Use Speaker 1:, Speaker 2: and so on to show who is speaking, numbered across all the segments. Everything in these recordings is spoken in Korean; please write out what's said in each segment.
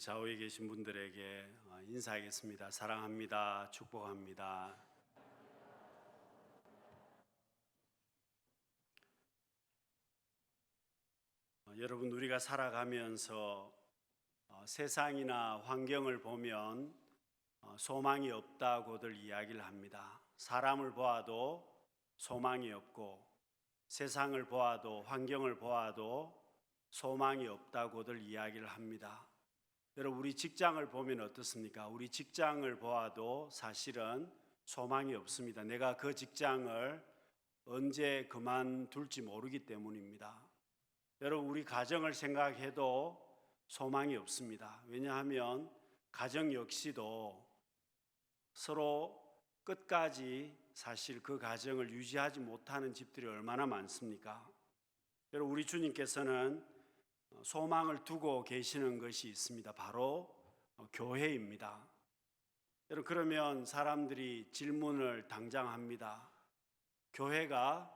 Speaker 1: 좌우에 계신 분들에게 어, 인사하겠습니다. 사랑합니다. 축복합니다. 어, 여러분 우리가 살아가면서 어, 세상이나 환경을 보면 어, 소망이 없다고들 이야기를 합니다. 사람을 보아도 소망이 없고 세상을 보아도 환경을 보아도 소망이 없다고들 이야기를 합니다. 여러분 우리 직장을 보면 어떻습니까? 우리 직장을 보아도 사실은 소망이 없습니다. 내가 그 직장을 언제 그만둘지 모르기 때문입니다. 여러분 우리 가정을 생각해도 소망이 없습니다. 왜냐하면 가정 역시도 서로 끝까지 사실 그 가정을 유지하지 못하는 집들이 얼마나 많습니까? 여러분 우리 주님께서는 소망을 두고 계시는 것이 있습니다. 바로 교회입니다. 여러분 그러면 사람들이 질문을 당장 합니다. 교회가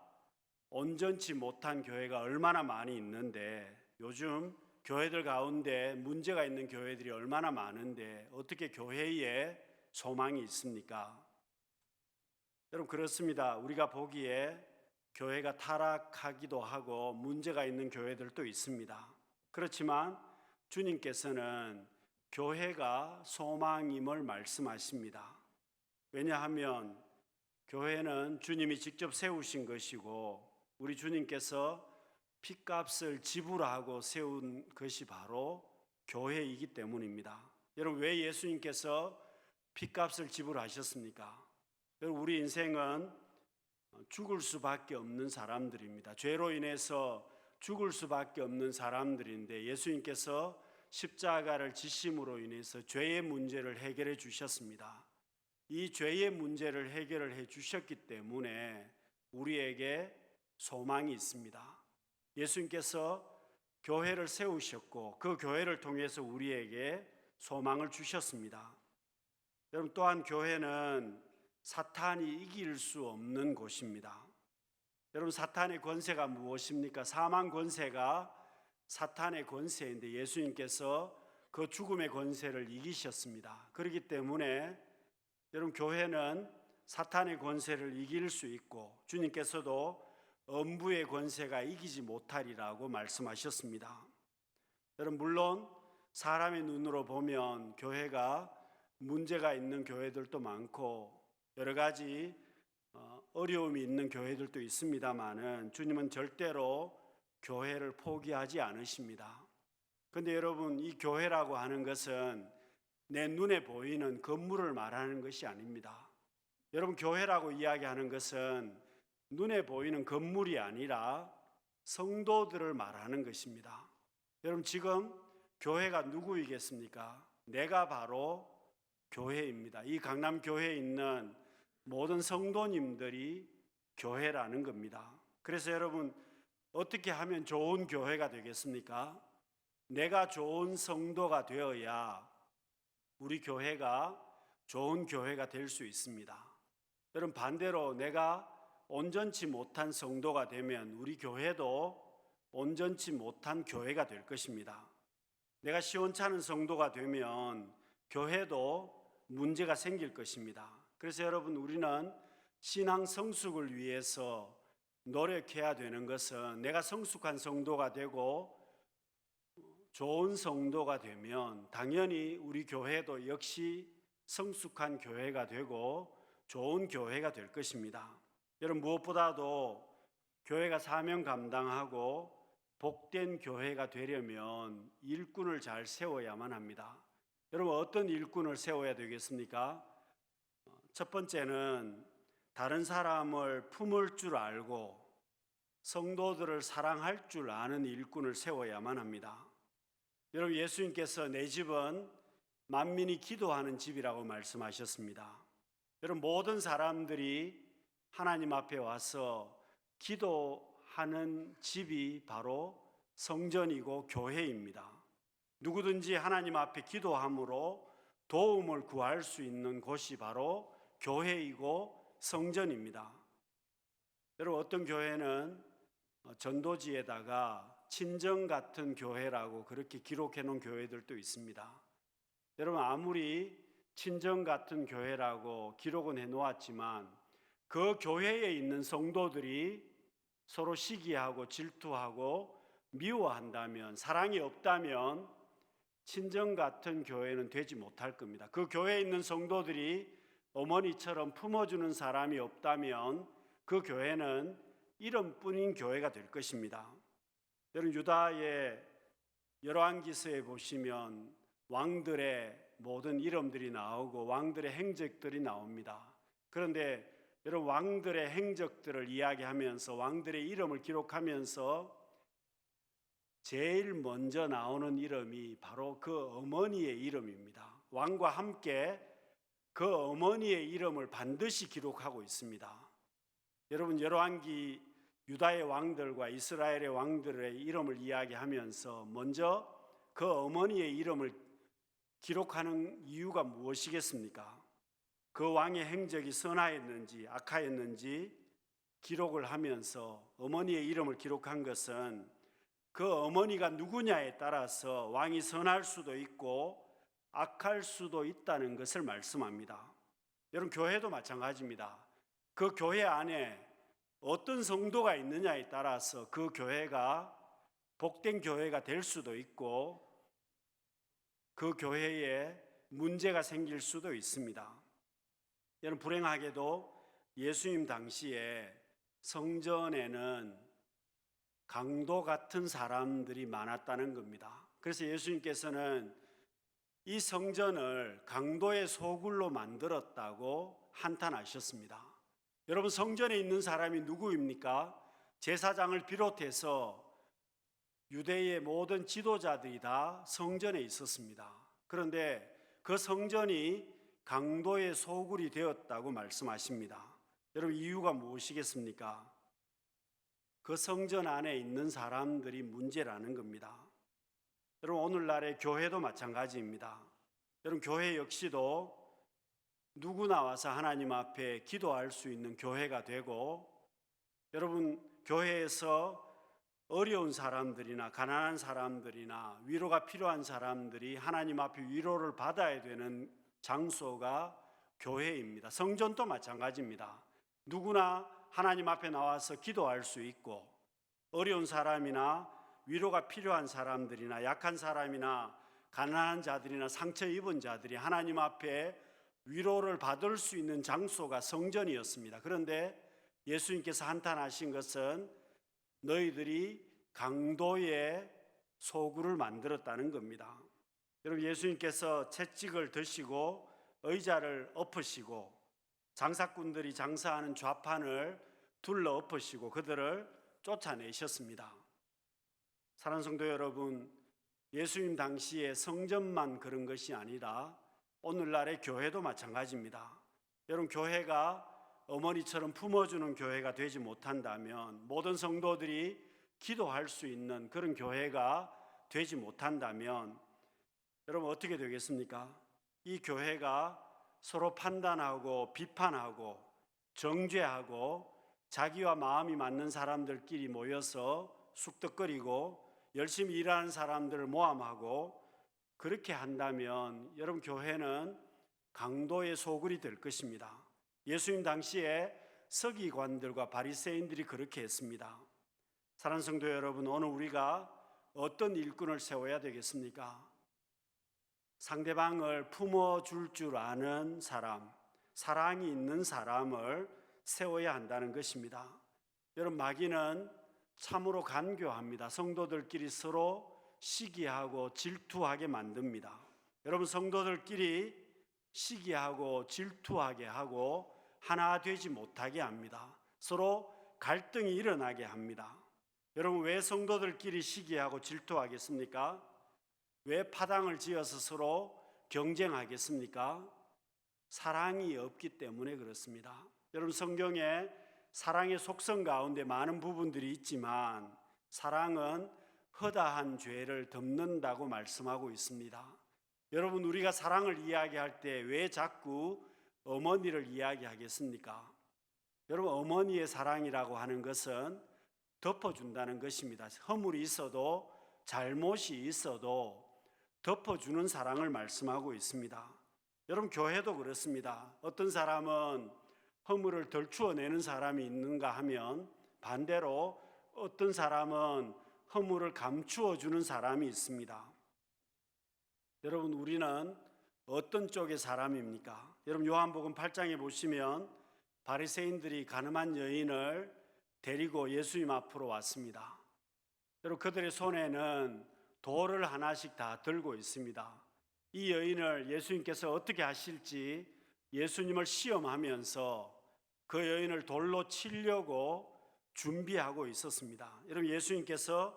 Speaker 1: 온전치 못한 교회가 얼마나 많이 있는데 요즘 교회들 가운데 문제가 있는 교회들이 얼마나 많은데 어떻게 교회에 소망이 있습니까? 여러분 그렇습니다. 우리가 보기에 교회가 타락하기도 하고 문제가 있는 교회들도 있습니다. 그렇지만 주님께서는 교회가 소망임을 말씀하십니다. 왜냐하면 교회는 주님이 직접 세우신 것이고 우리 주님께서 핏값을 지불하고 세운 것이 바로 교회이기 때문입니다. 여러분 왜 예수님께서 핏값을 지불하셨습니까? 여러분 우리 인생은 죽을 수밖에 없는 사람들입니다. 죄로 인해서 죽을 수밖에 없는 사람들인데 예수님께서 십자가를 지심으로 인해서 죄의 문제를 해결해 주셨습니다. 이 죄의 문제를 해결을 해 주셨기 때문에 우리에게 소망이 있습니다. 예수님께서 교회를 세우셨고 그 교회를 통해서 우리에게 소망을 주셨습니다. 여러분 또한 교회는 사탄이 이길 수 없는 곳입니다. 여러분 사탄의 권세가 무엇입니까? 사망 권세가 사탄의 권세인데 예수님께서 그 죽음의 권세를 이기셨습니다. 그렇기 때문에 여러분 교회는 사탄의 권세를 이길 수 있고 주님께서도 엄부의 권세가 이기지 못하리라고 말씀하셨습니다. 여러분 물론 사람의 눈으로 보면 교회가 문제가 있는 교회들도 많고 여러 가지 어, 어려움이 있는 교회들도 있습니다만은 주님은 절대로 교회를 포기하지 않으십니다. 근데 여러분 이 교회라고 하는 것은 내 눈에 보이는 건물을 말하는 것이 아닙니다. 여러분 교회라고 이야기하는 것은 눈에 보이는 건물이 아니라 성도들을 말하는 것입니다. 여러분 지금 교회가 누구이겠습니까? 내가 바로 교회입니다. 이 강남 교회에 있는 모든 성도님들이 교회라는 겁니다. 그래서 여러분 어떻게 하면 좋은 교회가 되겠습니까? 내가 좋은 성도가 되어야 우리 교회가 좋은 교회가 될 수 있습니다. 여러분 반대로 내가 온전치 못한 성도가 되면 우리 교회도 온전치 못한 교회가 될 것입니다. 내가 시원찮은 성도가 되면 교회도 문제가 생길 것입니다. 그래서 여러분 우리는 신앙 성숙을 위해서 노력해야 되는 것은 내가 성숙한 성도가 되고 좋은 성도가 되면 당연히 우리 교회도 역시 성숙한 교회가 되고 좋은 교회가 될 것입니다. 여러분 무엇보다도 교회가 사명 감당하고 복된 교회가 되려면 일꾼을 잘 세워야만 합니다. 여러분 어떤 일꾼을 세워야 되겠습니까? 첫 번째는 다른 사람을 품을 줄 알고 성도들을 사랑할 줄 아는 일꾼을 세워야만 합니다. 여러분 예수님께서 내 집은 만민이 기도하는 집이라고 말씀하셨습니다. 여러분 모든 사람들이 하나님 앞에 와서 기도하는 집이 바로 성전이고 교회입니다. 누구든지 하나님 앞에 기도함으로 도움을 구할 수 있는 곳이 바로 교회이고 성전입니다. 여러분 어떤 교회는 전도지에다가 친정 같은 교회라고 그렇게 기록해 놓은 교회들도 있습니다. 여러분 아무리 친정 같은 교회라고 기록은 해 놓았지만 그 교회에 있는 성도들이 서로 시기하고 질투하고 미워한다면 사랑이 없다면 친정 같은 교회는 되지 못할 겁니다. 그 교회에 있는 성도들이 어머니처럼 품어주는 사람이 없다면 그 교회는 이름뿐인 교회가 될 것입니다. 여러분 유다의 열왕기서에 보시면 왕들의 모든 이름들이 나오고 왕들의 행적들이 나옵니다. 그런데 여러분 왕들의 행적들을 이야기하면서 왕들의 이름을 기록하면서 제일 먼저 나오는 이름이 바로 그 어머니의 이름입니다. 왕과 함께 그 어머니의 이름을 반드시 기록하고 있습니다. 여러분 열왕기 유다의 왕들과 이스라엘의 왕들의 이름을 이야기하면서 먼저 그 어머니의 이름을 기록하는 이유가 무엇이겠습니까? 그 왕의 행적이 선하였는지 악하였는지 기록을 하면서 어머니의 이름을 기록한 것은 그 어머니가 누구냐에 따라서 왕이 선할 수도 있고 악할 수도 있다는 것을 말씀합니다. 여러분 교회도 마찬가지입니다. 그 교회 안에 어떤 성도가 있느냐에 따라서 그 교회가 복된 교회가 될 수도 있고 그 교회에 문제가 생길 수도 있습니다. 여러분 불행하게도 예수님 당시에 성전에는 강도 같은 사람들이 많았다는 겁니다. 그래서 예수님께서는 이 성전을 강도의 소굴로 만들었다고 한탄하셨습니다. 여러분 성전에 있는 사람이 누구입니까? 제사장을 비롯해서 유대의 모든 지도자들이 다 성전에 있었습니다. 그런데 그 성전이 강도의 소굴이 되었다고 말씀하십니다. 여러분 이유가 무엇이겠습니까? 그 성전 안에 있는 사람들이 문제라는 겁니다. 여러분 오늘날의 교회도 마찬가지입니다. 여러분 교회 역시도 누구 나 와서 하나님 앞에 기도할 수 있는 교회가 되고 여러분 교회에서 어려운 사람들이나 가난한 사람들이나 위로가 필요한 사람들이 하나님 앞에 위로를 받아야 되는 장소가 교회입니다. 성전도 마찬가지입니다. 누구나 하나님 앞에 나와서 기도할 수 있고 어려운 사람이나 위로가 필요한 사람들이나 약한 사람이나 가난한 자들이나 상처 입은 자들이 하나님 앞에 위로를 받을 수 있는 장소가 성전이었습니다. 그런데 예수님께서 한탄하신 것은 너희들이 강도의 소굴을 만들었다는 겁니다. 여러분 예수님께서 채찍을 드시고 의자를 엎으시고 장사꾼들이 장사하는 좌판을 둘러 엎으시고 그들을 쫓아내셨습니다. 사랑하는 성도 여러분, 예수님 당시에 성전만 그런 것이 아니라 오늘날의 교회도 마찬가지입니다. 여러분 교회가 어머니처럼 품어주는 교회가 되지 못한다면 모든 성도들이 기도할 수 있는 그런 교회가 되지 못한다면 여러분 어떻게 되겠습니까? 이 교회가 서로 판단하고 비판하고 정죄하고 자기와 마음이 맞는 사람들끼리 모여서 쑥덕거리고 열심히 일하는 사람들을 모함하고 그렇게 한다면 여러분 교회는 강도의 소굴이 될 것입니다. 예수님 당시에 서기관들과 바리새인들이 그렇게 했습니다. 사랑하는 성도 여러분, 오늘 우리가 어떤 일꾼을 세워야 되겠습니까? 상대방을 품어줄 줄 아는 사람, 사랑이 있는 사람을 세워야 한다는 것입니다. 여러분, 마귀는 참으로 간교합니다. 성도들끼리 서로 시기하고 질투하게 만듭니다. 여러분, 성도들끼리 시기하고 질투하게 하고 하나 되지 못하게 합니다. 서로 갈등이 일어나게 합니다. 여러분 왜 성도들끼리 시기하고 질투하겠습니까? 왜 파당을 지어서 서로 경쟁하겠습니까? 사랑이 없기 때문에 그렇습니다. 여러분 성경에 사랑의 속성 가운데 많은 부분들이 있지만 사랑은 허다한 죄를 덮는다고 말씀하고 있습니다. 여러분 우리가 사랑을 이야기할 때 왜 자꾸 어머니를 이야기하겠습니까? 여러분 어머니의 사랑이라고 하는 것은 덮어준다는 것입니다. 허물이 있어도 잘못이 있어도 덮어주는 사랑을 말씀하고 있습니다. 여러분 교회도 그렇습니다. 어떤 사람은 허물을 덜 추어내는 사람이 있는가 하면 반대로 어떤 사람은 허물을 감추어 주는 사람이 있습니다. 여러분 우리는 어떤 쪽의 사람입니까? 여러분 요한복음 8장에 보시면 바리새인들이 가늠한 여인을 데리고 예수님 앞으로 왔습니다. 여러분 그들의 손에는 돌을 하나씩 다 들고 있습니다. 이 여인을 예수님께서 어떻게 하실지 예수님을 시험하면서 그 여인을 돌로 치려고 준비하고 있었습니다. 여러분 예수님께서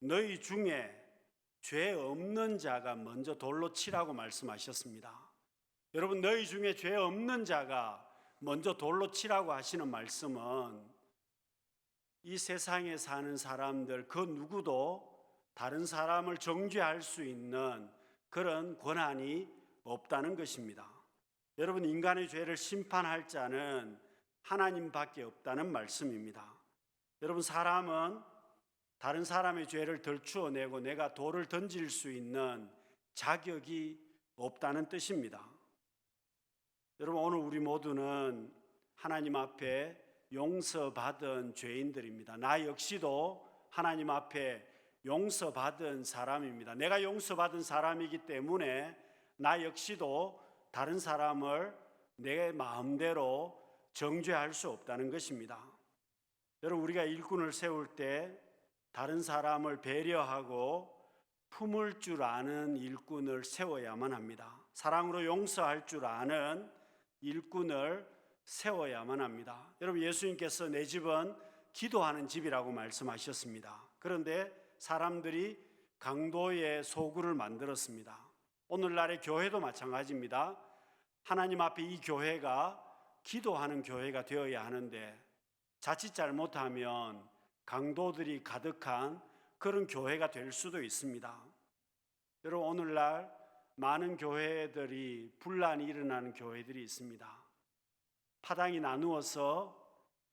Speaker 1: 너희 중에 죄 없는 자가 먼저 돌로 치라고 말씀하셨습니다. 여러분 너희 중에 죄 없는 자가 먼저 돌로 치라고 하시는 말씀은 이 세상에 사는 사람들 그 누구도 다른 사람을 정죄할 수 있는 그런 권한이 없다는 것입니다. 여러분 인간의 죄를 심판할 자는 하나님밖에 없다는 말씀입니다. 여러분 사람은 다른 사람의 죄를 덜추어 내고 내가 돌을 던질 수 있는 자격이 없다는 뜻입니다. 여러분 오늘 우리 모두는 하나님 앞에 용서받은 죄인들입니다. 나 역시도 하나님 앞에 용서받은 사람입니다. 내가 용서받은 사람이기 때문에 나 역시도 다른 사람을 내 마음대로 정죄할 수 없다는 것입니다. 여러분 우리가 일꾼을 세울 때 다른 사람을 배려하고 품을 줄 아는 일꾼을 세워야만 합니다. 사랑으로 용서할 줄 아는 일꾼을 세워야만 합니다. 여러분 예수님께서 내 집은 기도하는 집이라고 말씀하셨습니다. 그런데 사람들이 강도의 소굴을 만들었습니다. 오늘날의 교회도 마찬가지입니다. 하나님 앞에 이 교회가 기도하는 교회가 되어야 하는데 자칫 잘못하면 강도들이 가득한 그런 교회가 될 수도 있습니다. 여러분 오늘날 많은 교회들이 분란이 일어나는 교회들이 있습니다. 파당이 나누어서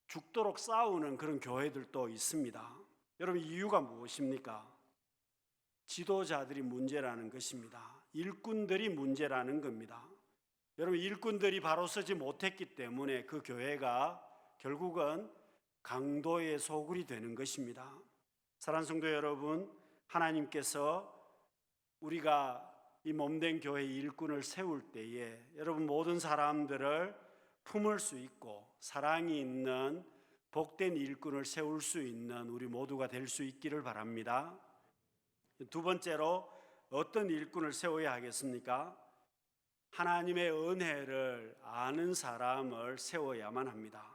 Speaker 1: 죽도록 싸우는 그런 교회들도 있습니다. 여러분 이유가 무엇입니까? 지도자들이 문제라는 것입니다. 일꾼들이 문제라는 겁니다. 여러분 일꾼들이 바로 서지 못했기 때문에 그 교회가 결국은 강도의 소굴이 되는 것입니다. 사랑 성도 여러분, 하나님께서 우리가 이 몸된 교회 일꾼을 세울 때에 여러분 모든 사람들을 품을 수 있고 사랑이 있는 복된 일꾼을 세울 수 있는 우리 모두가 될 수 있기를 바랍니다. 두 번째로 어떤 일꾼을 세워야 하겠습니까? 하나님의 은혜를 아는 사람을 세워야만 합니다.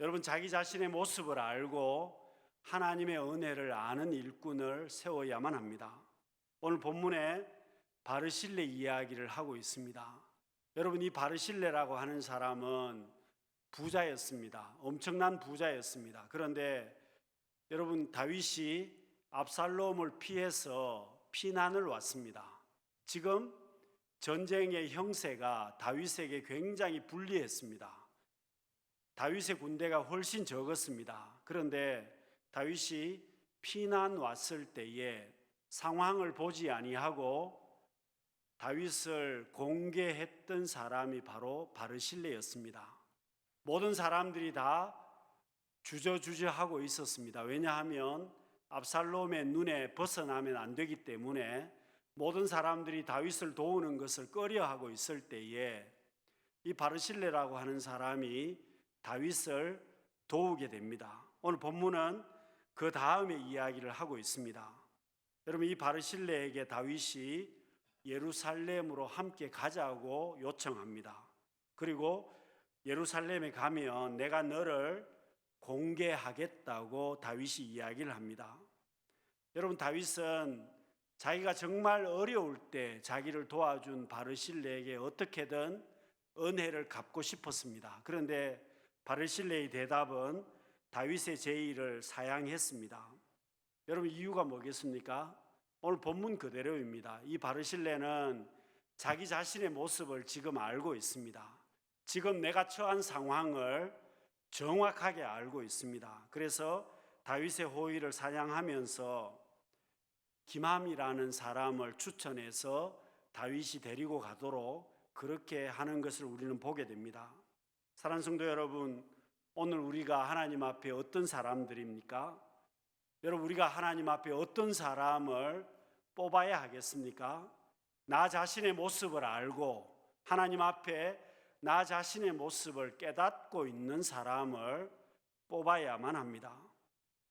Speaker 1: 여러분 자기 자신의 모습을 알고 하나님의 은혜를 아는 일꾼을 세워야만 합니다. 오늘 본문에 바르실레 이야기를 하고 있습니다. 여러분 이 바르실레라고 하는 사람은 부자였습니다. 엄청난 부자였습니다. 그런데 여러분 다윗이 압살롬을 피해서 피난을 왔습니다. 지금 전쟁의 형세가 다윗에게 굉장히 불리했습니다. 다윗의 군대가 훨씬 적었습니다. 그런데 다윗이 피난 왔을 때에 상황을 보지 아니하고 다윗을 공개했던 사람이 바로 바르실레였습니다. 모든 사람들이 다 주저주저하고 있었습니다. 왜냐하면 압살롬의 눈에 벗어나면 안 되기 때문에 모든 사람들이 다윗을 도우는 것을 꺼려하고 있을 때에 이 바르실레라고 하는 사람이 다윗을 도우게 됩니다. 오늘 본문은 그 다음에 이야기를 하고 있습니다. 여러분 이 바르실레에게 다윗이 예루살렘으로 함께 가자고 요청합니다. 그리고 예루살렘에 가면 내가 너를 공개하겠다고 다윗이 이야기를 합니다. 여러분 다윗은 자기가 정말 어려울 때 자기를 도와준 바르실레에게 어떻게든 은혜를 갚고 싶었습니다. 그런데 바르실레의 대답은 다윗의 제의를 사양했습니다. 여러분 이유가 뭐겠습니까? 오늘 본문 그대로입니다. 이 바르실레는 자기 자신의 모습을 지금 알고 있습니다. 지금 내가 처한 상황을 정확하게 알고 있습니다. 그래서 다윗의 호의를 사냥하면서 김함이라는 사람을 추천해서 다윗이 데리고 가도록 그렇게 하는 것을 우리는 보게 됩니다. 사랑하는 성도 여러분, 오늘 우리가 하나님 앞에 어떤 사람들입니까? 여러분 우리가 하나님 앞에 어떤 사람을 뽑아야 하겠습니까? 나 자신의 모습을 알고 하나님 앞에 나 자신의 모습을 깨닫고 있는 사람을 뽑아야만 합니다.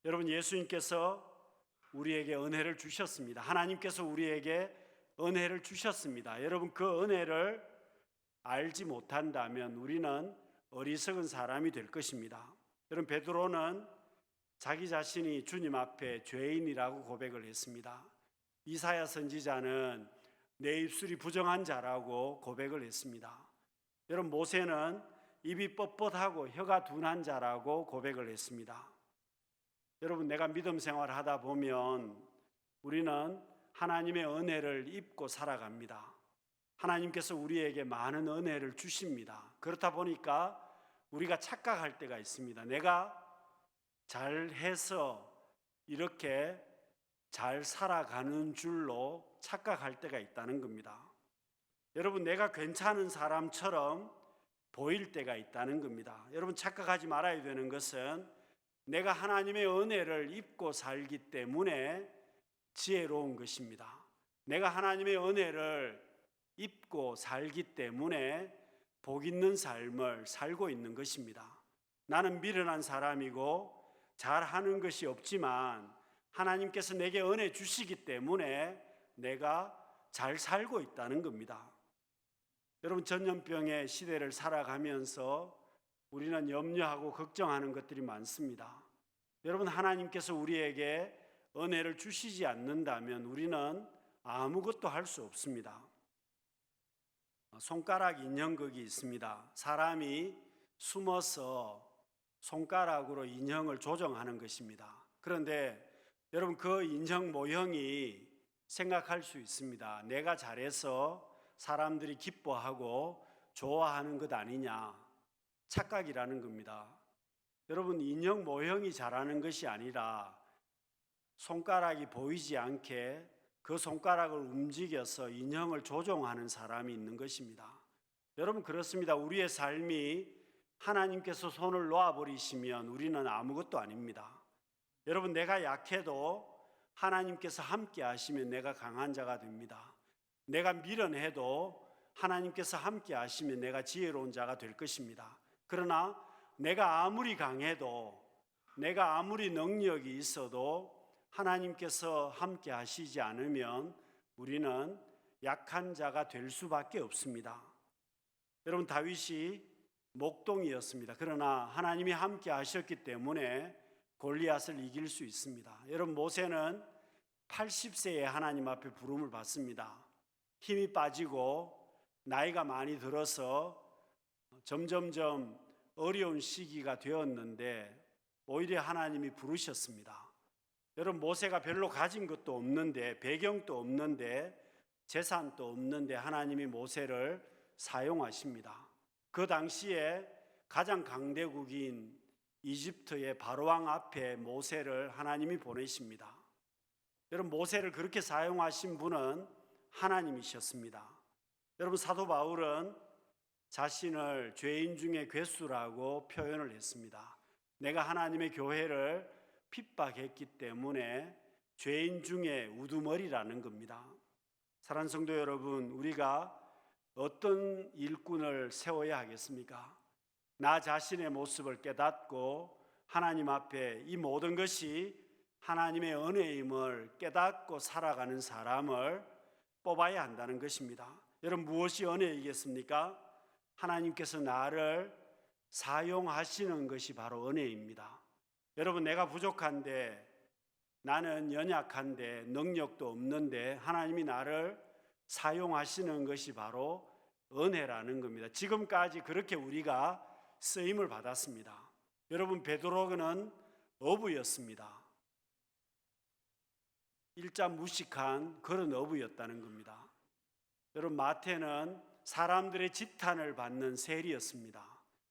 Speaker 1: 여러분 예수님께서 우리에게 은혜를 주셨습니다. 하나님께서 우리에게 은혜를 주셨습니다. 여러분 그 은혜를 알지 못한다면 우리는 어리석은 사람이 될 것입니다. 여러분 베드로는 자기 자신이 주님 앞에 죄인이라고 고백을 했습니다. 이사야 선지자는 내 입술이 부정한 자라고 고백을 했습니다. 여러분 모세는 입이 뻣뻣하고 혀가 둔한 자라고 고백을 했습니다. 여러분 내가 믿음 생활을 하다 보면 우리는 하나님의 은혜를 입고 살아갑니다. 하나님께서 우리에게 많은 은혜를 주십니다. 그렇다 보니까 우리가 착각할 때가 있습니다. 내가 잘해서 이렇게 잘 살아가는 줄로 착각할 때가 있다는 겁니다. 여러분, 내가 괜찮은 사람처럼 보일 때가 있다는 겁니다. 여러분, 착각하지 말아야 되는 것은 내가 하나님의 은혜를 입고 살기 때문에 지혜로운 것입니다. 내가 하나님의 은혜를 입고 살기 때문에 복 있는 삶을 살고 있는 것입니다. 나는 미련한 사람이고 잘하는 것이 없지만 하나님께서 내게 은혜 주시기 때문에 내가 잘 살고 있다는 겁니다. 여러분 전염병의 시대를 살아가면서 우리는 염려하고 걱정하는 것들이 많습니다. 여러분 하나님께서 우리에게 은혜를 주시지 않는다면 우리는 아무것도 할 수 없습니다. 손가락 인형극이 있습니다. 사람이 숨어서 손가락으로 인형을 조정하는 것입니다. 그런데 여러분 그 인형 모형이 생각할 수 있습니다. 내가 잘해서 사람들이 기뻐하고 좋아하는 것 아니냐. 착각이라는 겁니다. 여러분 인형 모형이 잘하는 것이 아니라 손가락이 보이지 않게 그 손가락을 움직여서 인형을 조종하는 사람이 있는 것입니다. 여러분 그렇습니다. 우리의 삶이 하나님께서 손을 놓아 버리시면 우리는 아무것도 아닙니다. 여러분 내가 약해도 하나님께서 함께 하시면 내가 강한 자가 됩니다. 내가 미련해도 하나님께서 함께 하시면 내가 지혜로운 자가 될 것입니다. 그러나 내가 아무리 강해도 내가 아무리 능력이 있어도 하나님께서 함께 하시지 않으면 우리는 약한 자가 될 수밖에 없습니다. 여러분 다윗이 목동이었습니다. 그러나 하나님이 함께 하셨기 때문에 골리앗을 이길 수 있습니다. 여러분 모세는 80세에 하나님 앞에 부름을 받습니다. 힘이 빠지고 나이가 많이 들어서 점점점 어려운 시기가 되었는데 오히려 하나님이 부르셨습니다. 여러분 모세가 별로 가진 것도 없는데 배경도 없는데 재산도 없는데 하나님이 모세를 사용하십니다. 그 당시에 가장 강대국인 이집트의 바로왕 앞에 모세를 하나님이 보내십니다. 여러분 모세를 그렇게 사용하신 분은 하나님이셨습니다. 여러분 사도 바울은 자신을 죄인 중에 괴수라고 표현을 했습니다. 내가 하나님의 교회를 핍박했기 때문에 죄인 중에 우두머리라는 겁니다. 사랑 성도 여러분, 우리가 어떤 일꾼을 세워야 하겠습니까? 나 자신의 모습을 깨닫고 하나님 앞에 이 모든 것이 하나님의 은혜임을 깨닫고 살아가는 사람을 뽑아야 한다는 것입니다. 여러분 무엇이 은혜이겠습니까? 하나님께서 나를 사용하시는 것이 바로 은혜입니다. 여러분 내가 부족한데 나는 연약한데 능력도 없는데 하나님이 나를 사용하시는 것이 바로 은혜라는 겁니다. 지금까지 그렇게 우리가 쓰임을 받았습니다. 여러분 베드로는 어부였습니다. 일자 무식한 그런 어부였다는 겁니다. 여러분 마태는 사람들의 지탄을 받는 세리였습니다.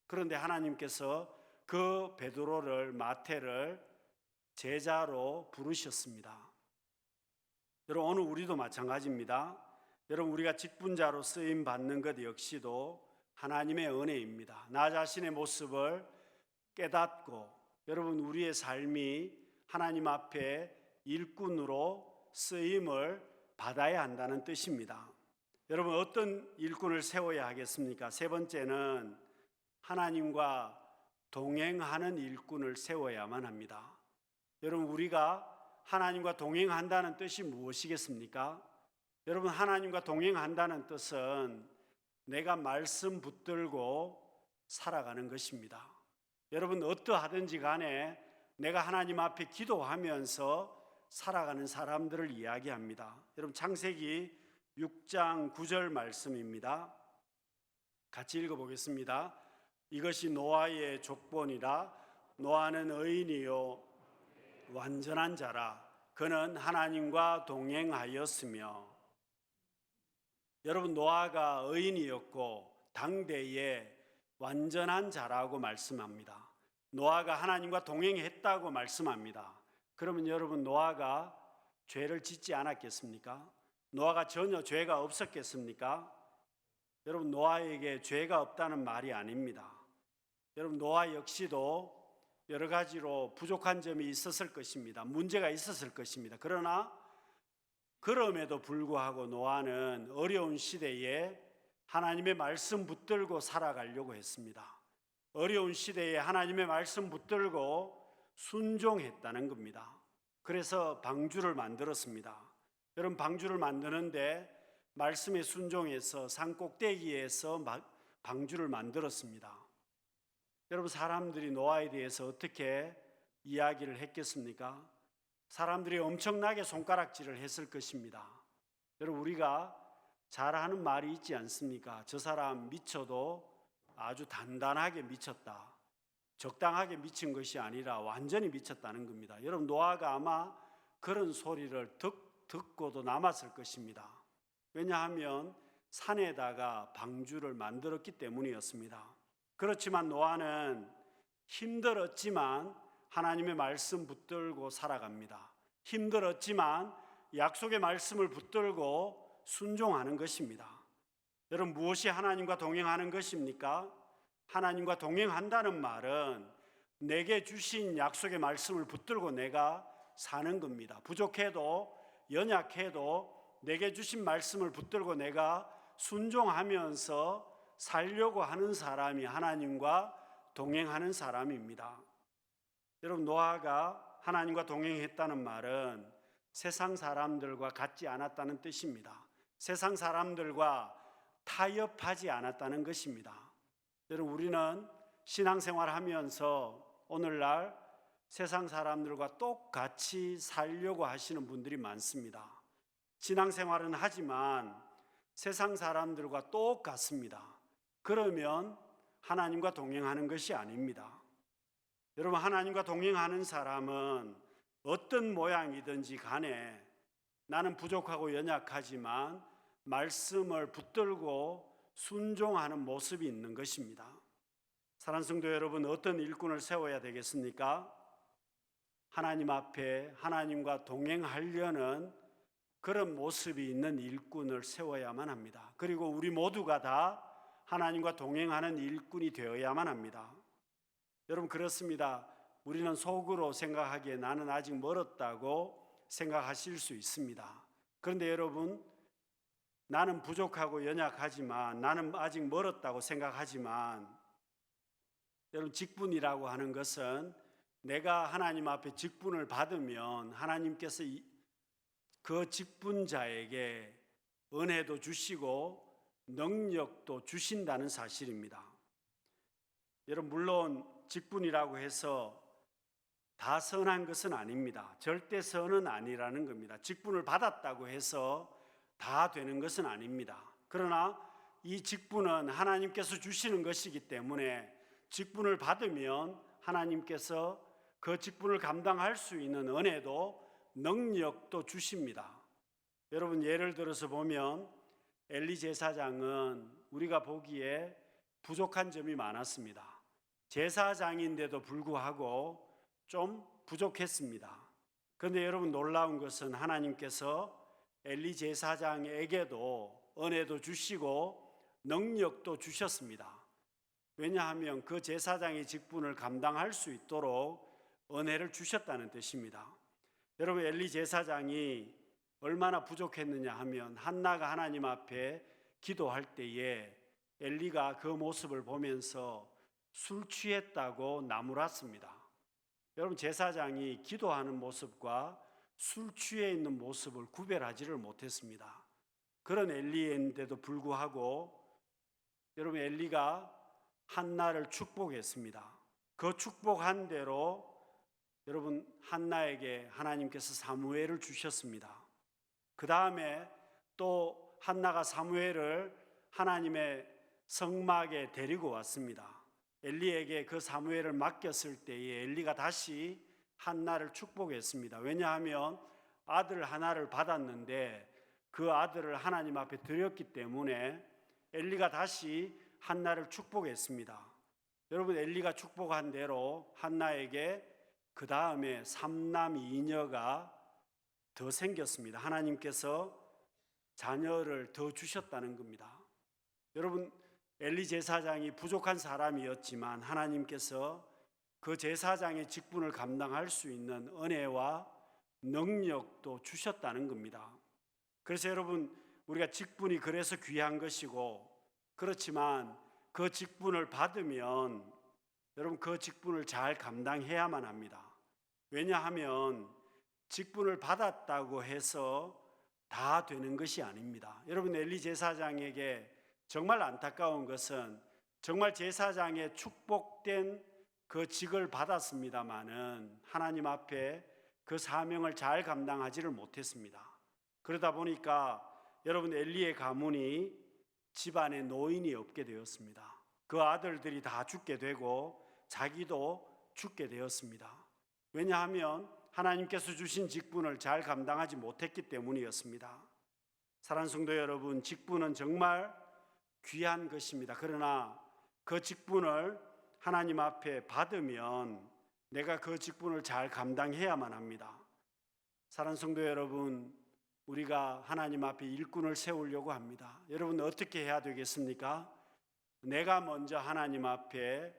Speaker 1: 그런데 하나님께서 그 베드로를 마태를 제자로 부르셨습니다. 여러분 오늘 우리도 마찬가지입니다. 여러분 우리가 직분자로 쓰임 받는 것 역시도 하나님의 은혜입니다. 나 자신의 모습을 깨닫고 여러분 우리의 삶이 하나님 앞에 일꾼으로 쓰임을 받아야 한다는 뜻입니다. 여러분 어떤 일꾼을 세워야 하겠습니까? 세 번째는 하나님과 동행하는 일꾼을 세워야만 합니다. 여러분 우리가 하나님과 동행한다는 뜻이 무엇이겠습니까? 여러분 하나님과 동행한다는 뜻은 내가 말씀 붙들고 살아가는 것입니다. 여러분 어떠하든지 간에 내가 하나님 앞에 기도하면서 살아가는 사람들을 이야기합니다. 여러분 창세기 6장 9절 말씀입니다. 같이 읽어 보겠습니다. 이것이 노아의 족본이라 노아는 의인이요 완전한 자라 그는 하나님과 동행하였으며 여러분 노아가 의인이었고 당대에 완전한 자라고 말씀합니다. 노아가 하나님과 동행했다고 말씀합니다. 그러면 여러분 노아가 죄를 짓지 않았겠습니까? 노아가 전혀 죄가 없었겠습니까? 여러분 노아에게 죄가 없다는 말이 아닙니다. 여러분 노아 역시도 여러 가지로 부족한 점이 있었을 것입니다. 문제가 있었을 것입니다. 그러나 그럼에도 불구하고 노아는 어려운 시대에 하나님의 말씀 붙들고 살아가려고 했습니다. 어려운 시대에 하나님의 말씀 붙들고 순종했다는 겁니다. 그래서 방주를 만들었습니다. 여러분 방주를 만드는데 말씀에 순종해서 산 꼭대기에서 방주를 만들었습니다. 여러분 사람들이 노아에 대해서 어떻게 이야기를 했겠습니까? 사람들이 엄청나게 손가락질을 했을 것입니다. 여러분 우리가 잘 하는 말이 있지 않습니까? 저 사람 미쳐도 아주 단단하게 미쳤다. 적당하게 미친 것이 아니라 완전히 미쳤다는 겁니다. 여러분 노아가 아마 그런 소리를 듣, 듣고도 남았을 것입니다. 왜냐하면 산에다가 방주를 만들었기 때문이었습니다. 그렇지만 노아는 힘들었지만 하나님의 말씀 붙들고 살아갑니다. 힘들었지만 약속의 말씀을 붙들고 순종하는 것입니다. 여러분 무엇이 하나님과 동행하는 것입니까? 하나님과 동행한다는 말은 내게 주신 약속의 말씀을 붙들고 내가 사는 겁니다. 부족해도 연약해도 내게 주신 말씀을 붙들고 내가 순종하면서 살려고 하는 사람이 하나님과 동행하는 사람입니다. 여러분 노아가 하나님과 동행했다는 말은 세상 사람들과 같지 않았다는 뜻입니다. 세상 사람들과 타협하지 않았다는 것입니다. 여러분 우리는 신앙생활 하면서 오늘날 세상 사람들과 똑같이 살려고 하시는 분들이 많습니다. 신앙생활은 하지만 세상 사람들과 똑같습니다. 그러면 하나님과 동행하는 것이 아닙니다. 여러분 하나님과 동행하는 사람은 어떤 모양이든지 간에 나는 부족하고 연약하지만 말씀을 붙들고 순종하는 모습이 있는 것입니다. 사랑 성도 여러분 어떤 일꾼을 세워야 되겠습니까? 하나님 앞에 하나님과 동행하려는 그런 모습이 있는 일꾼을 세워야만 합니다. 그리고 우리 모두가 다 하나님과 동행하는 일꾼이 되어야만 합니다. 여러분 그렇습니다. 우리는 속으로 생각하기에 나는 아직 멀었다고 생각하실 수 있습니다. 그런데 여러분 나는 부족하고 연약하지만 나는 아직 멀었다고 생각하지만 여러분 직분이라고 하는 것은 내가 하나님 앞에 직분을 받으면 하나님께서 그 직분자에게 은혜도 주시고 능력도 주신다는 사실입니다. 여러분 물론 직분이라고 해서 다 선한 것은 아닙니다. 절대 선은 아니라는 겁니다. 직분을 받았다고 해서 다 되는 것은 아닙니다. 그러나 이 직분은 하나님께서 주시는 것이기 때문에 직분을 받으면 하나님께서 그 직분을 감당할 수 있는 은혜도 능력도 주십니다. 여러분 예를 들어서 보면 엘리 제사장은 우리가 보기에 부족한 점이 많았습니다. 제사장인데도 불구하고 좀 부족했습니다. 그런데 여러분 놀라운 것은 하나님께서 엘리 제사장에게도 은혜도 주시고 능력도 주셨습니다. 왜냐하면 그 제사장의 직분을 감당할 수 있도록 은혜를 주셨다는 뜻입니다. 여러분 엘리 제사장이 얼마나 부족했느냐 하면 한나가 하나님 앞에 기도할 때에 엘리가 그 모습을 보면서 술 취했다고 나무랐습니다. 여러분 제사장이 기도하는 모습과 술 취해 있는 모습을 구별하지를 못했습니다. 그런 엘리인데도 불구하고 여러분 엘리가 한나를 축복했습니다. 그 축복한 대로 여러분 한나에게 하나님께서 사무엘을 주셨습니다. 그 다음에 또 한나가 사무엘을 하나님의 성막에 데리고 왔습니다. 엘리에게 그 사무엘을 맡겼을 때에 엘리가 다시 한나를 축복했습니다. 왜냐하면 아들 하나를 받았는데 그 아들을 하나님 앞에 드렸기 때문에 엘리가 다시 한나를 축복했습니다. 여러분 엘리가 축복한 대로 한나에게 그 다음에 삼남 이녀가 더 생겼습니다. 하나님께서 자녀를 더 주셨다는 겁니다. 여러분 엘리 제사장이 부족한 사람이었지만 하나님께서 그 제사장의 직분을 감당할 수 있는 은혜와 능력도 주셨다는 겁니다. 그래서 여러분 우리가 직분이 그래서 귀한 것이고 그렇지만 그 직분을 받으면 여러분 그 직분을 잘 감당해야만 합니다. 왜냐하면 직분을 받았다고 해서 다 되는 것이 아닙니다. 여러분 엘리 제사장에게 정말 안타까운 것은 정말 제사장의 축복된 그 직을 받았습니다마는 하나님 앞에 그 사명을 잘 감당하지를 못했습니다. 그러다 보니까 여러분 엘리의 가문이 집안에 노인이 없게 되었습니다. 그 아들들이 다 죽게 되고 자기도 죽게 되었습니다. 왜냐하면 하나님께서 주신 직분을 잘 감당하지 못했기 때문이었습니다. 사랑 성도 여러분, 직분은 정말 귀한 것입니다. 그러나 그 직분을 하나님 앞에 받으면 내가 그 직분을 잘 감당해야만 합니다. 사랑 성도 여러분, 우리가 하나님 앞에 일꾼을 세우려고 합니다. 여러분 어떻게 해야 되겠습니까? 내가 먼저 하나님 앞에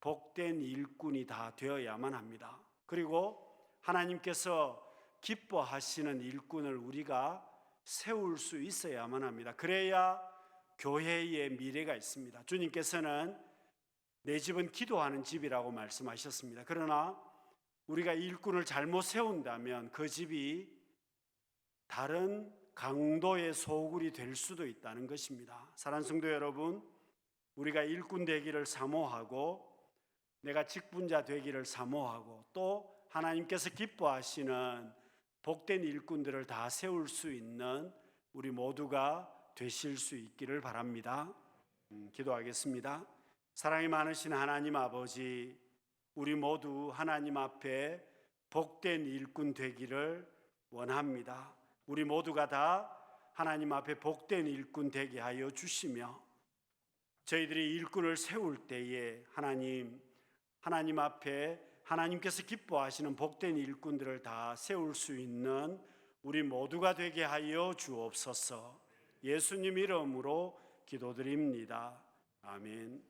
Speaker 1: 복된 일꾼이 다 되어야만 합니다. 그리고 하나님께서 기뻐하시는 일꾼을 우리가 세울 수 있어야만 합니다. 그래야 교회의 미래가 있습니다. 주님께서는 내 집은 기도하는 집이라고 말씀하셨습니다. 그러나 우리가 일꾼을 잘못 세운다면 그 집이 다른 강도의 소굴이 될 수도 있다는 것입니다. 사랑 성도 여러분, 우리가 일꾼 되기를 사모하고 내가 직분자 되기를 사모하고 또 하나님께서 기뻐하시는 복된 일꾼들을 다 세울 수 있는 우리 모두가 되실 수 있기를 바랍니다. 음, 기도하겠습니다. 사랑이 많으신 하나님 아버지, 우리 모두 하나님 앞에 복된 일꾼 되기를 원합니다. 우리 모두가 다 하나님 앞에 복된 일꾼 되게 하여 주시며 저희들이 일꾼을 세울 때에 하나님 하나님 앞에 하나님께서 기뻐하시는 복된 일꾼들을 다 세울 수 있는 우리 모두가 되게 하여 주옵소서. 예수님 이름으로 기도드립니다. 아멘.